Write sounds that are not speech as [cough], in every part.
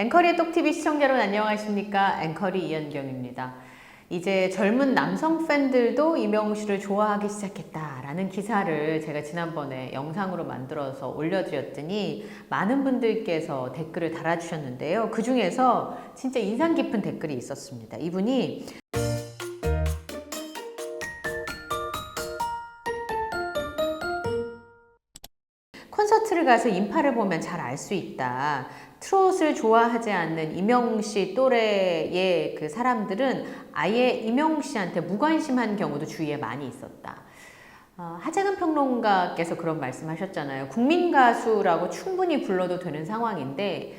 앵커리의 똑TV 시청자 여러분 안녕하십니까? 앵커리 이현경입니다. 이제 젊은 남성 팬들도 이명웅 씨를 좋아하기 시작했다라는 기사를 제가 지난번에 영상으로 만들어서 올려드렸더니 많은 분들께서 댓글을 달아주셨는데요. 그 중에서 진짜 인상 깊은 댓글이 있었습니다. 이분이 콘서트를 가서 인파를 보면 잘 알 수 있다. 트롯을 좋아하지 않는 이명웅 씨 또래의 그 사람들은 아예 이명웅 씨한테 무관심한 경우도 주위에 많이 있었다. 어, 하재근 평론가께서 그런 말씀하셨잖아요. 국민 가수라고 충분히 불러도 되는 상황인데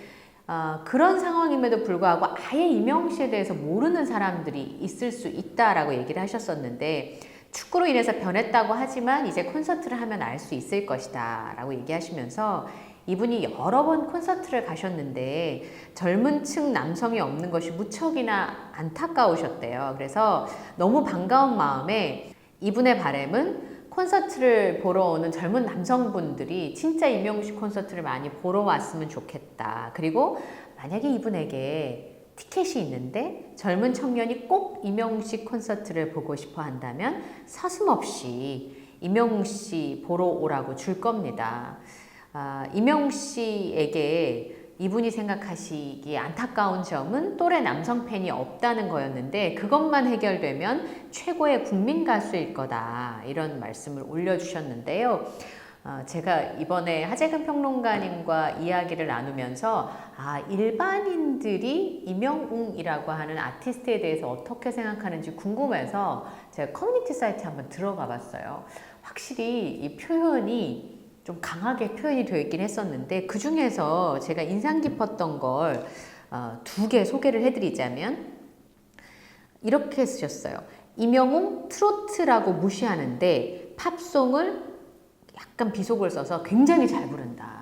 어, 그런 상황임에도 불구하고 아예 이명웅 씨에 대해서 모르는 사람들이 있을 수 있다라고 얘기를 하셨었는데 축구로 인해서 변했다고 하지만 이제 콘서트를 하면 알 수 있을 것이다 라고 얘기하시면서 이분이 여러 번 콘서트를 가셨는데 젊은 층 남성이 없는 것이 무척이나 안타까우셨대요. 그래서 너무 반가운 마음에 이분의 바램은 콘서트를 보러 오는 젊은 남성분들이 진짜 이명웅 씨 콘서트를 많이 보러 왔으면 좋겠다. 그리고 만약에 이분에게 티켓이 있는데 젊은 청년이 꼭 이명웅 씨 콘서트를 보고 싶어 한다면 서슴없이 이명웅 씨 보러 오라고 줄 겁니다. 아, 이명웅 씨에게 이분이 생각하시기에 안타까운 점은 또래 남성 팬이 없다는 거였는데 그것만 해결되면 최고의 국민 가수일 거다 이런 말씀을 올려주셨는데요. 어, 제가 이번에 하재근 평론가님과 이야기를 나누면서 아 일반인들이 이명웅이라고 하는 아티스트에 대해서 어떻게 생각하는지 궁금해서 제가 커뮤니티 사이트에 한번 들어가 봤어요. 확실히 이 표현이 좀 강하게 표현이 되어 있긴 했었는데 그 중에서 제가 인상 깊었던 걸 두 개 소개를 해드리자면 이렇게 쓰셨어요. 이명웅 트로트라고 무시하는데 팝송을 약간 비속을 써서 굉장히 잘 부른다.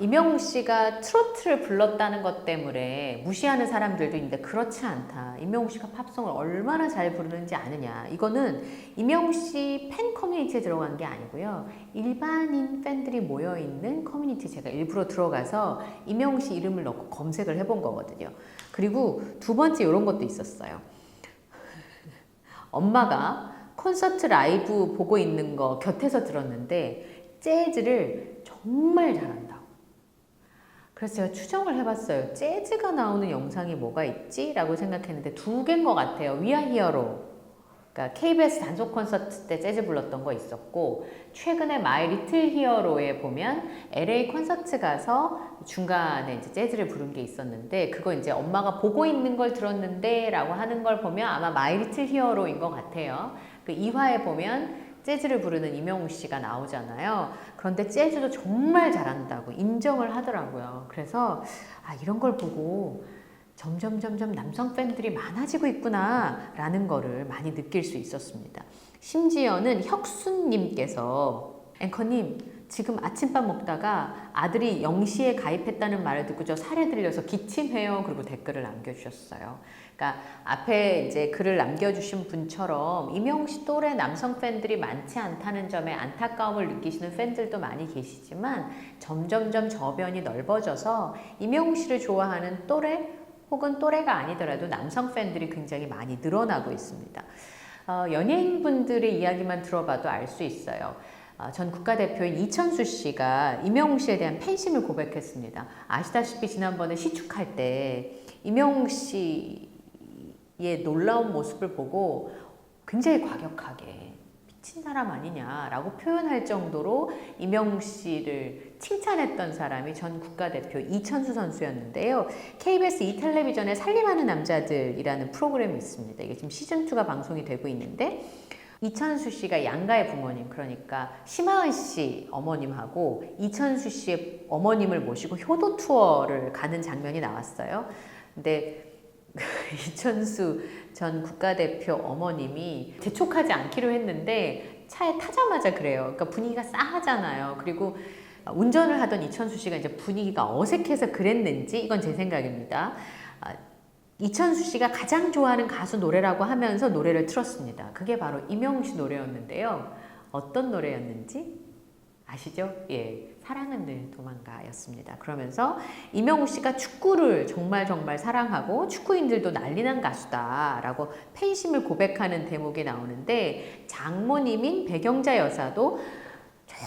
이명웅 씨가 트로트를 불렀다는 것 때문에 무시하는 사람들도 있는데 그렇지 않다. 이명웅 씨가 팝송을 얼마나 잘 부르는지 아느냐. 이거는 이명웅 씨 팬 커뮤니티에 들어간 게 아니고요. 일반인 팬들이 모여 있는 커뮤니티 제가 일부러 들어가서 이명웅 씨 이름을 넣고 검색을 해본 거거든요. 그리고 두 번째 이런 것도 있었어요. 엄마가 콘서트 라이브 보고 있는 거 곁에서 들었는데 재즈를 정말 잘한다고. 그래서 제가 추정을 해봤어요. 재즈가 나오는 영상이 뭐가 있지? 라고 생각했는데 두 개인 것 같아요. 위아 히어로. 그러니까 KBS 단속 콘서트 때 재즈 불렀던 거 있었고 최근에 마이 리틀 히어로에 보면 LA 콘서트 가서 중간에 이제 재즈를 부른 게 있었는데 그거 이제 엄마가 보고 있는 걸 들었는데 라고 하는 걸 보면 아마 마이 리틀 히어로인 것 같아요. 그 2화에 보면 재즈를 부르는 이명웅 씨가 나오잖아요. 그런데 재즈도 정말 잘한다고 인정을 하더라고요. 그래서 아 이런 걸 보고 점점 점점 남성 팬들이 많아지고 있구나라는 거를 많이 느낄 수 있었습니다. 심지어는 혁순님께서 앵커님 지금 아침밥 먹다가 아들이 영시에 가입했다는 말을 듣고 저 살에 들려서 기침해요. 그리고 댓글을 남겨주셨어요. 그러니까 앞에 이제 글을 남겨주신 분처럼 이명웅 씨 또래 남성 팬들이 많지 않다는 점에 안타까움을 느끼시는 팬들도 많이 계시지만 점점점 저변이 넓어져서 이명웅 씨를 좋아하는 또래 혹은 또래가 아니더라도 남성 팬들이 굉장히 많이 늘어나고 있습니다. 어, 연예인분들의 이야기만 들어봐도 알 수 있어요. 어, 전 국가대표인 이천수 씨가 이명웅 씨에 대한 팬심을 고백했습니다. 아시다시피 지난번에 시축할 때 이명웅 씨의 놀라운 모습을 보고 굉장히 과격하게 미친 사람 아니냐라고 표현할 정도로 이명웅 씨를 칭찬했던 사람이 전 국가대표 이천수 선수였는데요. KBS 이 텔레비전에 살림하는 남자들이라는 프로그램이 있습니다. 이게 지금 시즌2가 방송이 되고 있는데 이천수 씨가 양가의 부모님 그러니까 심하은 씨 어머님하고 이천수 씨의 어머님을 모시고 효도 투어를 가는 장면이 나왔어요. 근데 [laughs] 이천수 전 국가대표 어머님이 재촉하지 않기로 했는데 차에 타자마자 그래요. 그러니까 분위기가 싸하잖아요. 그리고 운전을 하던 이천수 씨가 이제 분위기가 어색해서 그랬는지 이건 제 생각입니다. 아, 이천수 씨가 가장 좋아하는 가수 노래라고 하면서 노래를 틀었습니다. 그게 바로 이명웅 씨 노래였는데요. 어떤 노래였는지 아시죠? 예. 사랑은 늘 도망가였습니다. 그러면서 이명우 씨가 축구를 정말 정말 사랑하고 축구인들도 난리난 가수다라고 팬심을 고백하는 대목이 나오는데 장모님인 배경자 여사도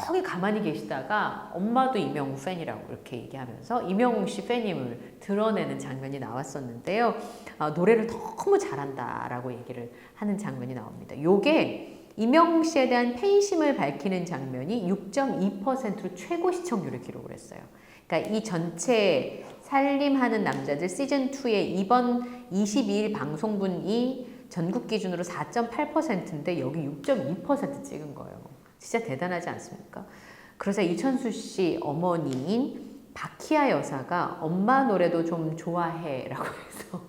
저기 가만히 계시다가 엄마도 이명우 팬이라고 이렇게 얘기하면서 이명우 씨 팬임을 드러내는 장면이 나왔었는데요. 아, 노래를 너무 잘한다라고 얘기를 하는 장면이 나옵니다. 요게 이명웅 씨에 대한 팬심을 밝히는 장면이 6.2%로 최고 시청률을 기록을 했어요. 그러니까 이 전체 살림하는 남자들 시즌 2의 이번 22일 방송분이 전국 기준으로 4.8%인데 여기 6.2% 찍은 거예요. 진짜 대단하지 않습니까? 그래서 이천수 씨 어머니인 박희아 여사가 엄마 노래도 좀 좋아해 라고 해서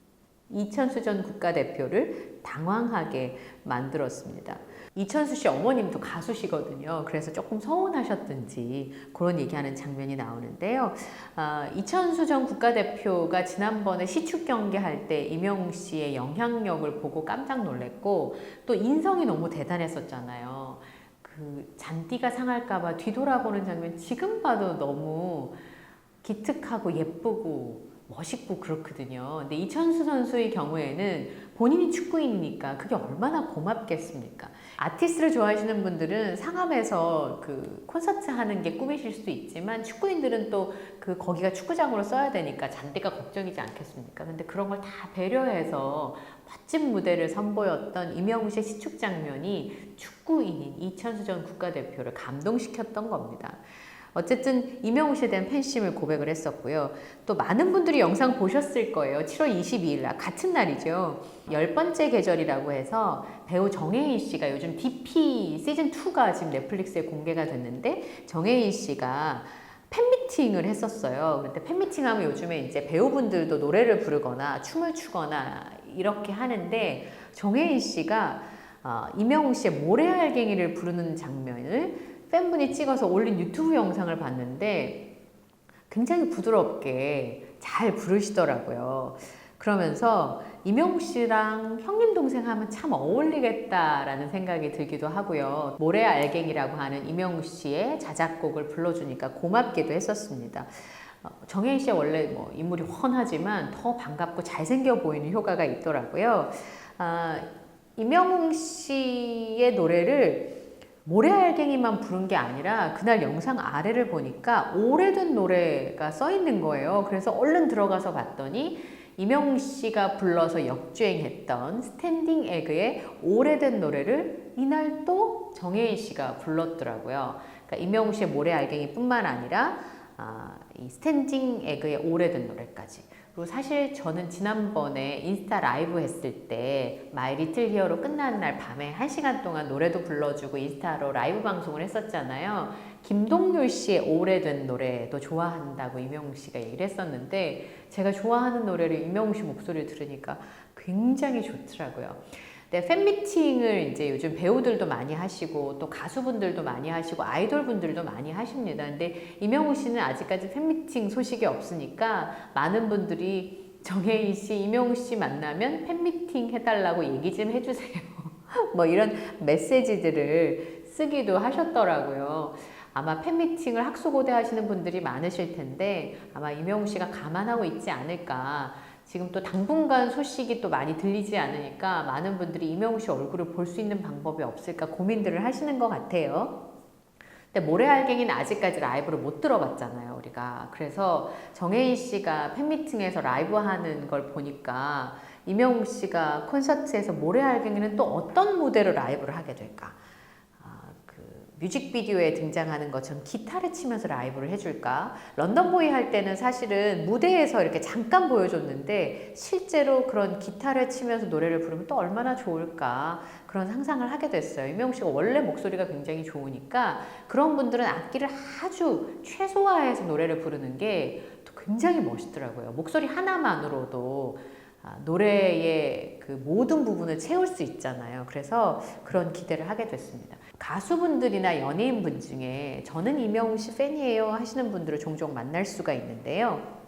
[laughs] 이천수 전 국가대표를 당황하게 만들었습니다. 이천수 씨 어머님도 가수시거든요. 그래서 조금 서운하셨든지 그런 얘기하는 장면이 나오는데요. 아, 이천수 전 국가대표가 지난번에 시축 경기할 때 이명웅 씨의 영향력을 보고 깜짝 놀랐고 또 인성이 너무 대단했었잖아요. 그 잔디가 상할까봐 뒤돌아보는 장면 지금 봐도 너무 기특하고 예쁘고 멋있고 그렇거든요. 근데 이천수 선수의 경우에는 본인이 축구인이니까 그게 얼마나 고맙겠습니까? 아티스트를 좋아하시는 분들은 상암에서 그 콘서트 하는 게 꿈이실 수도 있지만 축구인들은 또 그 거기가 축구장으로 써야 되니까 잔디가 걱정이지 않겠습니까? 근데 그런 걸 다 배려해서 멋진 무대를 선보였던 이명우 씨의 시축 장면이 축구인인 이천수 전 국가대표를 감동시켰던 겁니다. 어쨌든 이명우 씨에 대한 팬심을 고백을 했었고요. 또 많은 분들이 영상 보셨을 거예요. 7월 22일 날 같은 날이죠. 열 번째 계절이라고 해서 배우 정혜인 씨가 요즘 DP 시즌 2가 지금 넷플릭스에 공개가 됐는데 정혜인 씨가 팬미팅을 했었어요. 근데 팬미팅 하면 요즘에 이제 배우분들도 노래를 부르거나 춤을 추거나 이렇게 하는데 정혜인 씨가 어, 이명웅 씨의 모래알갱이를 부르는 장면을 팬분이 찍어서 올린 유튜브 영상을 봤는데 굉장히 부드럽게 잘 부르시더라고요. 그러면서 이명웅 씨랑 형님 동생 하면 참 어울리겠다라는 생각이 들기도 하고요. 모래 알갱이라고 하는 이명웅 씨의 자작곡을 불러주니까 고맙기도 했었습니다. 어, 정혜인 씨가 원래 뭐 인물이 훤하지만 더 반갑고 잘생겨 보이는 효과가 있더라고요. 아, 이명웅 씨의 노래를 모래알갱이만 부른 게 아니라 그날 영상 아래를 보니까 오래된 노래가 써 있는 거예요. 그래서 얼른 들어가서 봤더니 이명웅 씨가 불러서 역주행했던 스탠딩 에그의 오래된 노래를 이날 또 정혜인 씨가 불렀더라고요. 그러니까 이명웅 씨의 모래알갱이뿐만 아니라 아, 이 스탠딩 에그의 오래된 노래까지. 그리고 사실 저는 지난번에 인스타 라이브 했을 때 마이 리틀 히어로 끝나는 날 밤에 1시간 동안 노래도 불러주고 인스타로 라이브 방송을 했었잖아요. 김동률 씨의 오래된 노래도 좋아한다고 이명웅 씨가 얘기를 했었는데 제가 좋아하는 노래를 이명웅 씨 목소리를 들으니까 굉장히 좋더라고요. 네, 팬미팅을 이제 요즘 배우들도 많이 하시고 또 가수분들도 많이 하시고 아이돌 분들도 많이 하십니다. 근데 이명우 씨는 아직까지 팬미팅 소식이 없으니까 많은 분들이 정혜인 씨, 이명우 씨 만나면 팬미팅 해달라고 얘기 좀 해주세요. [laughs] 뭐 이런 메시지들을 쓰기도 하셨더라고요. 아마 팬미팅을 학수고대 하시는 분들이 많으실 텐데 아마 이명우 씨가 감안하고 있지 않을까. 지금 또 당분간 소식이 또 많이 들리지 않으니까 많은 분들이 이명우 씨 얼굴을 볼 수 있는 방법이 없을까 고민들을 하시는 것 같아요. 근데 모래알갱이는 아직까지 라이브를 못 들어봤잖아요, 우리가. 그래서 정혜인 씨가 팬미팅에서 라이브 하는 걸 보니까 이명우 씨가 콘서트에서 모래알갱이는 또 어떤 무대로 라이브를 하게 될까? 뮤직비디오에 등장하는 것처럼 기타를 치면서 라이브를 해줄까? 런던보이 할 때는 사실은 무대에서 이렇게 잠깐 보여줬는데 실제로 그런 기타를 치면서 노래를 부르면 또 얼마나 좋을까? 그런 상상을 하게 됐어요. 이명우 씨가 원래 목소리가 굉장히 좋으니까 그런 분들은 악기를 아주 최소화해서 노래를 부르는 게또 굉장히 멋있더라고요. 목소리 하나만으로도 아, 노래의 그 모든 부분을 채울 수 있잖아요. 그래서 그런 기대를 하게 됐습니다. 가수분들이나 연예인분 중에 저는 이명웅 씨 팬이에요 하시는 분들을 종종 만날 수가 있는데요.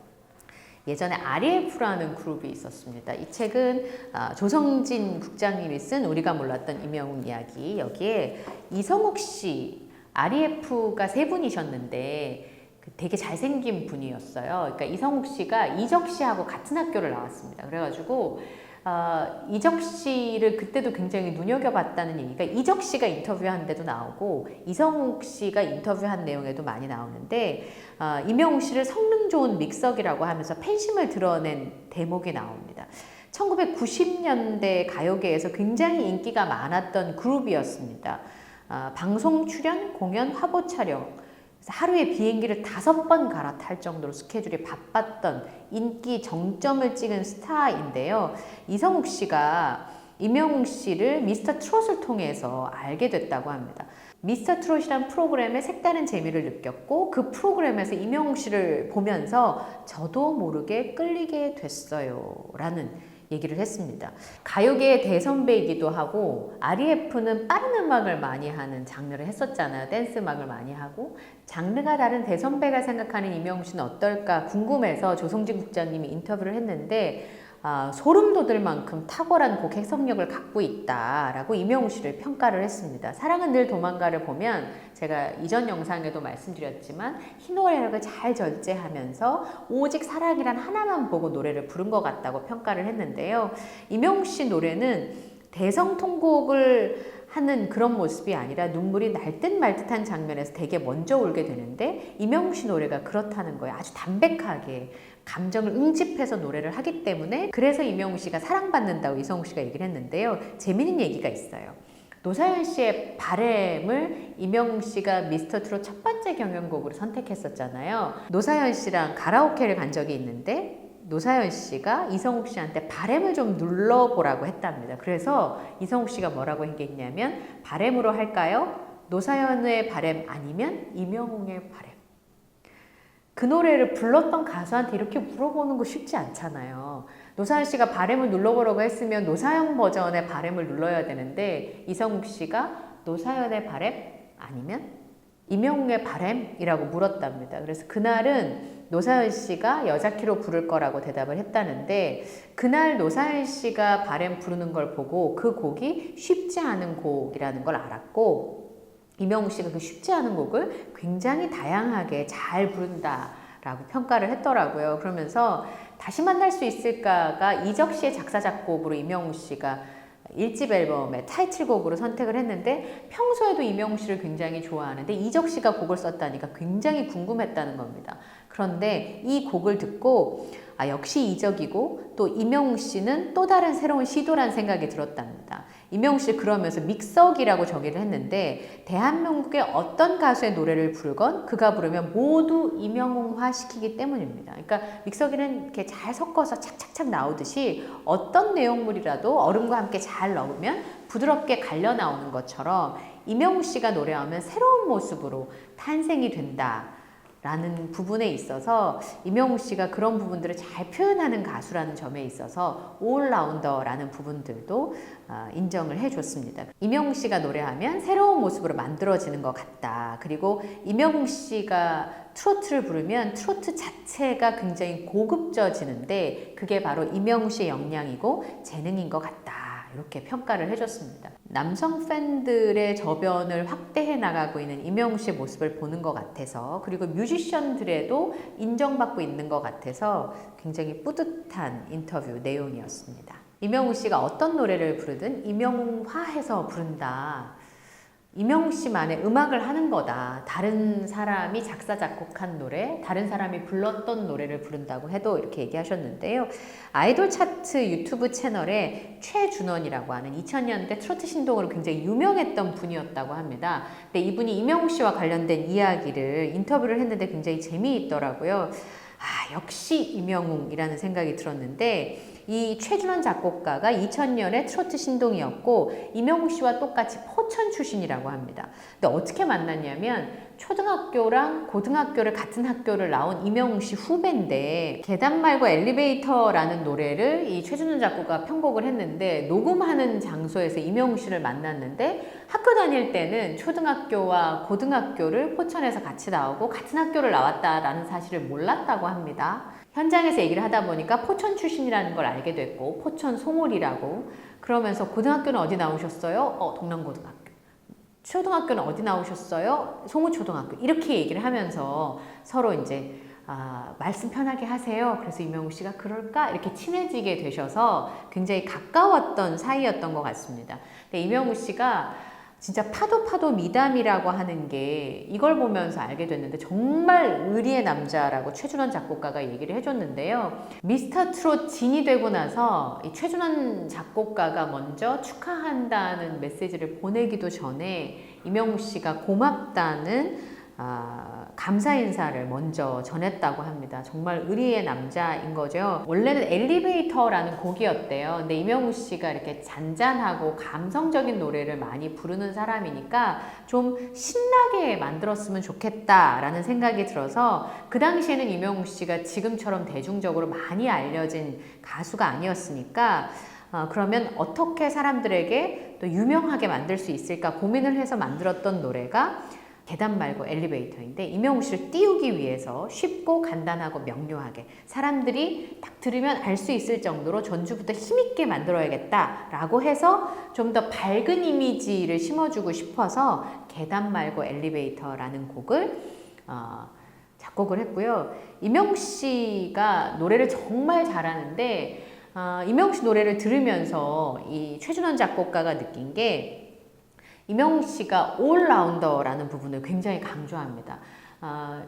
예전에 RF라는 그룹이 있었습니다. 이 책은 아, 조성진 국장님이 쓴 우리가 몰랐던 이명웅 이야기 여기에 이성욱 씨 REF가 세 분이셨는데 그 되게 잘생긴 분이었어요. 그러니까 이성욱 씨가 이적 씨하고 같은 학교를 나왔습니다. 그래가지고 어, 이적 씨를 그때도 굉장히 눈여겨봤다는 얘기가 이적 씨가 인터뷰한 데도 나오고 이성욱 씨가 인터뷰한 내용에도 많이 나오는데 어, 임영웅 씨를 성능 좋은 믹서기라고 하면서 팬심을 드러낸 대목이 나옵니다. 1990년대 가요계에서 굉장히 인기가 많았던 그룹이었습니다. 아, 방송 출연, 공연, 화보 촬영. 하루에 비행기를 다섯 번 갈아탈 정도로 스케줄이 바빴던 인기 정점을 찍은 스타인데요. 이성욱 씨가 임영웅 씨를 미스터 트롯을 통해서 알게 됐다고 합니다. 미스터 트롯이란 프로그램에 색다른 재미를 느꼈고 그 프로그램에서 임영웅 씨를 보면서 저도 모르게 끌리게 됐어요. 라는 얘기를 했습니다. 가요계의 대선배이기도 하고 REF는 빠른 음악을 많이 하는 장르를 했었잖아요. 댄스 음악을 많이 하고 장르가 다른 대선배가 생각하는 임영웅 씨는 어떨까 궁금해서 조성진 국장님이 인터뷰를 했는데 아, 소름 돋을 만큼 탁월한 곡 해석력을 갖고 있다라고 임영웅 씨를 평가를 했습니다. 사랑은 늘 도망가를 보면 제가 이전 영상에도 말씀드렸지만 희노애락을 잘 절제하면서 오직 사랑이란 하나만 보고 노래를 부른 것 같다고 평가를 했는데요. 임영웅 씨 노래는 대성통곡을 하는 그런 모습이 아니라 눈물이 날 듯 말 듯한 장면에서 되게 먼저 울게 되는데 임영웅 씨 노래가 그렇다는 거예요. 아주 담백하게 감정을 응집해서 노래를 하기 때문에 그래서 임영웅 씨가 사랑받는다고 이성웅 씨가 얘기를 했는데요. 재미있는 얘기가 있어요. 노사연 씨의 바램을 임영웅 씨가 미스터 트롯 첫 번째 경연곡으로 선택했었잖아요. 노사연 씨랑 가라오케를 간 적이 있는데 노사연 씨가 이성욱 씨한테 바램을 좀 눌러보라고 했답니다. 그래서 이성욱 씨가 뭐라고 얘기했냐면 바램으로 할까요? 노사연의 바램 아니면 임영웅의 바램. 그 노래를 불렀던 가수한테 이렇게 물어보는 거 쉽지 않잖아요. 노사연 씨가 바램을 눌러보라고 했으면 노사연 버전의 바램을 눌러야 되는데 이성욱 씨가 노사연의 바램 아니면 임영웅의 바램이라고 물었답니다. 그래서 그날은 노사연 씨가 여자 키로 부를 거라고 대답을 했다는데 그날 노사연 씨가 바램 부르는 걸 보고 그 곡이 쉽지 않은 곡이라는 걸 알았고 이명웅 씨가 그 쉽지 않은 곡을 굉장히 다양하게 잘 부른다라고 평가를 했더라고요. 그러면서 다시 만날 수 있을까가 이적 씨의 작사 작곡으로 이명웅 씨가 일집 앨범의 타이틀곡으로 선택을 했는데 평소에도 이명웅 씨를 굉장히 좋아하는데 이적 씨가 곡을 썼다니까 굉장히 궁금했다는 겁니다. 그런데 이 곡을 듣고 아 역시 이적이고 또 이명웅 씨는 또 다른 새로운 시도란 생각이 들었답니다. 이명웅 씨 그러면서 믹서기라고 정의를 했는데 대한민국의 어떤 가수의 노래를 부르건 그가 부르면 모두 임영웅화 시키기 때문입니다. 그러니까 믹서기는 이렇게 잘 섞어서 착착착 나오듯이 어떤 내용물이라도 얼음과 함께 잘 넣으면 부드럽게 갈려 나오는 것처럼 임영웅 씨가 노래하면 새로운 모습으로 탄생이 된다. 라는 부분에 있어서 임영웅 씨가 그런 부분들을 잘 표현하는 가수라는 점에 있어서 올라운더라는 부분들도 어, 인정을 해줬습니다. 임영웅 씨가 노래하면 새로운 모습으로 만들어지는 것 같다. 그리고 임영웅 씨가 트로트를 부르면 트로트 자체가 굉장히 고급져지는데 그게 바로 임영웅 씨의 역량이고 재능인 것 같다. 이렇게 평가를 해줬습니다. 남성 팬들의 저변을 확대해 나가고 있는 임영웅 씨의 모습을 보는 것 같아서 그리고 뮤지션들에도 인정받고 있는 것 같아서 굉장히 뿌듯한 인터뷰 내용이었습니다. 임영웅 씨가 어떤 노래를 부르든 임영웅화해서 부른다. 이명웅 씨만의 음악을 하는 거다. 다른 사람이 작사, 작곡한 노래, 다른 사람이 불렀던 노래를 부른다고 해도 이렇게 얘기하셨는데요. 아이돌 차트 유튜브 채널에 최준원이라고 하는 2000년대 트로트 신동으로 굉장히 유명했던 분이었다고 합니다. 근데 이분이 이명웅 씨와 관련된 이야기를 인터뷰를 했는데 굉장히 재미있더라고요. 아, 역시 이명웅이라는 생각이 들었는데, 이 최준원 작곡가가 2000년에 트로트 신동이었고 이명웅 씨와 똑같이 포천 출신이라고 합니다. 근데 어떻게 만났냐면 초등학교랑 고등학교를 같은 학교를 나온 이명웅 씨 후배인데 계단 말고 엘리베이터라는 노래를 이 최준원 작곡가 편곡을 했는데 녹음하는 장소에서 이명웅 씨를 만났는데 학교 다닐 때는 초등학교와 고등학교를 포천에서 같이 나오고 같은 학교를 나왔다라는 사실을 몰랐다고 합니다. 현장에서 얘기를 하다 보니까 포천 출신이라는 걸 알게 됐고 포천 송월이라고 그러면서 고등학교는 어디 나오셨어요? 어 동남고등학교 초등학교는 어디 나오셨어요? 송우초등학교. 이렇게 얘기를 하면서 서로 이제 아, 말씀 편하게 하세요. 그래서 이명우 씨가 그럴까? 이렇게 친해지게 되셔서 굉장히 가까웠던 사이였던 것 같습니다. 근데 이명우 씨가 진짜 파도 파도 미담이라고 하는 게 이걸 보면서 알게 됐는데 정말 의리의 남자라고 최준원 작곡가가 얘기를 해줬는데요. 미스터 트롯 진이 되고 나서 이 최준원 작곡가가 먼저 축하한다는 메시지를 보내기도 전에 이명우 씨가 고맙다는 아, 감사 인사를 먼저 전했다고 합니다. 정말 의리의 남자인 거죠. 원래는 엘리베이터라는 곡이었대요. 근데 이명우 씨가 이렇게 잔잔하고 감성적인 노래를 많이 부르는 사람이니까 좀 신나게 만들었으면 좋겠다라는 생각이 들어서 그 당시에는 이명우 씨가 지금처럼 대중적으로 많이 알려진 가수가 아니었으니까 어, 그러면 어떻게 사람들에게 또 유명하게 만들 수 있을까 고민을 해서 만들었던 노래가 계단 말고 엘리베이터인데 이명우 씨를 띄우기 위해서 쉽고 간단하고 명료하게 사람들이 딱 들으면 알 수 있을 정도로 전주부터 힘있게 만들어야겠다라고 해서 좀 더 밝은 이미지를 심어주고 싶어서 계단 말고 엘리베이터라는 곡을 어, 작곡을 했고요. 이명우 씨가 노래를 정말 잘하는데 어, 이명우 씨 노래를 들으면서 이 최준원 작곡가가 느낀 게 이명우 씨가 올라운더라는 부분을 굉장히 강조합니다. 어,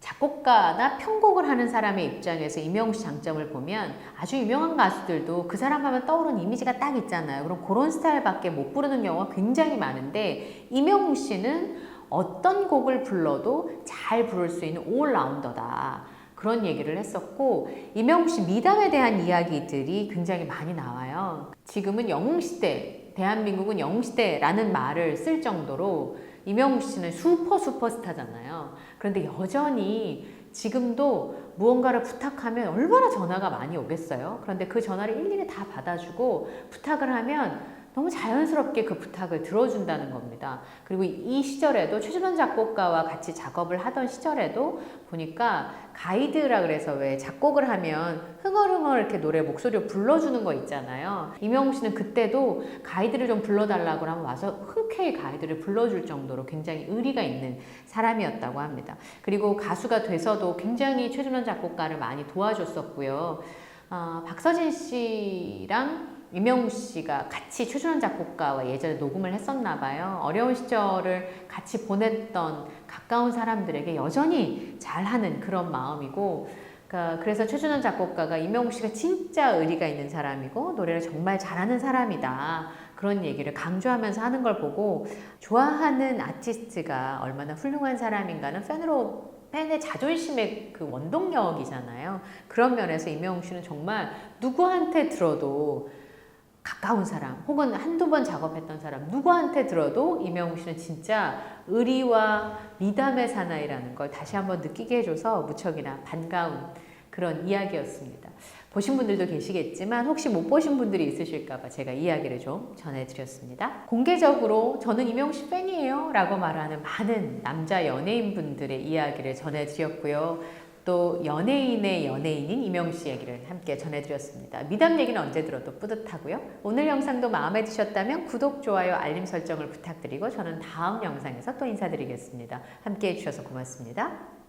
작곡가나 편곡을 하는 사람의 입장에서 이명우 씨 장점을 보면 아주 유명한 가수들도 그 사람 하면 떠오르는 이미지가 딱 있잖아요. 그럼 그런 스타일밖에 못 부르는 경우가 굉장히 많은데 이명우 씨는 어떤 곡을 불러도 잘 부를 수 있는 올라운더다. 그런 얘기를 했었고 이명우 씨 미담에 대한 이야기들이 굉장히 많이 나와요. 지금은 영웅 시대, 대한민국은 영웅시대라는 말을 쓸 정도로 이명우 씨는 슈퍼 슈퍼스타잖아요. 그런데 여전히 지금도 무언가를 부탁하면 얼마나 전화가 많이 오겠어요. 그런데 그 전화를 일일이 다 받아주고 부탁을 하면 너무 자연스럽게 그 부탁을 들어준다는 겁니다. 그리고 이 시절에도 최준원 작곡가와 같이 작업을 하던 시절에도 보니까 가이드라 그래서 왜 작곡을 하면 흥얼흥얼 이렇게 노래 목소리를 불러주는 거 있잖아요. 이명우 씨는 그때도 가이드를 좀 불러달라고 하면 와서 흔쾌히 가이드를 불러줄 정도로 굉장히 의리가 있는 사람이었다고 합니다. 그리고 가수가 돼서도 굉장히 최준원 작곡가를 많이 도와줬었고요. 어, 박서진 씨랑 이명우 씨가 같이 최준원 작곡가와 예전에 녹음을 했었나 봐요. 어려운 시절을 같이 보냈던 가까운 사람들에게 여전히 잘하는 그런 마음이고 그러니까 그래서 최준원 작곡가가 이명우 씨가 진짜 의리가 있는 사람이고 노래를 정말 잘하는 사람이다. 그런 얘기를 강조하면서 하는 걸 보고 좋아하는 아티스트가 얼마나 훌륭한 사람인가는 팬으로 팬의 자존심의 그 원동력이잖아요. 그런 면에서 이명웅 씨는 정말 누구한테 들어도 가까운 사람 혹은 한두 번 작업했던 사람 누구한테 들어도 이명웅 씨는 진짜 의리와 미담의 사나이라는 걸 다시 한번 느끼게 해줘서 무척이나 반가운 그런 이야기였습니다. 보신 분들도 계시겠지만 혹시 못 보신 분들이 있으실까봐 제가 이야기를 좀 전해드렸습니다. 공개적으로 저는 이명웅 씨 팬이에요 라고 말하는 많은 남자 연예인분들의 이야기를 전해드렸고요. 또 연예인의 연예인인 이명우 씨 얘기를 함께 전해드렸습니다. 미담 얘기는 언제 들어도 뿌듯하고요. 오늘 영상도 마음에 드셨다면 구독, 좋아요, 알림 설정을 부탁드리고 저는 다음 영상에서 또 인사드리겠습니다. 함께 해주셔서 고맙습니다.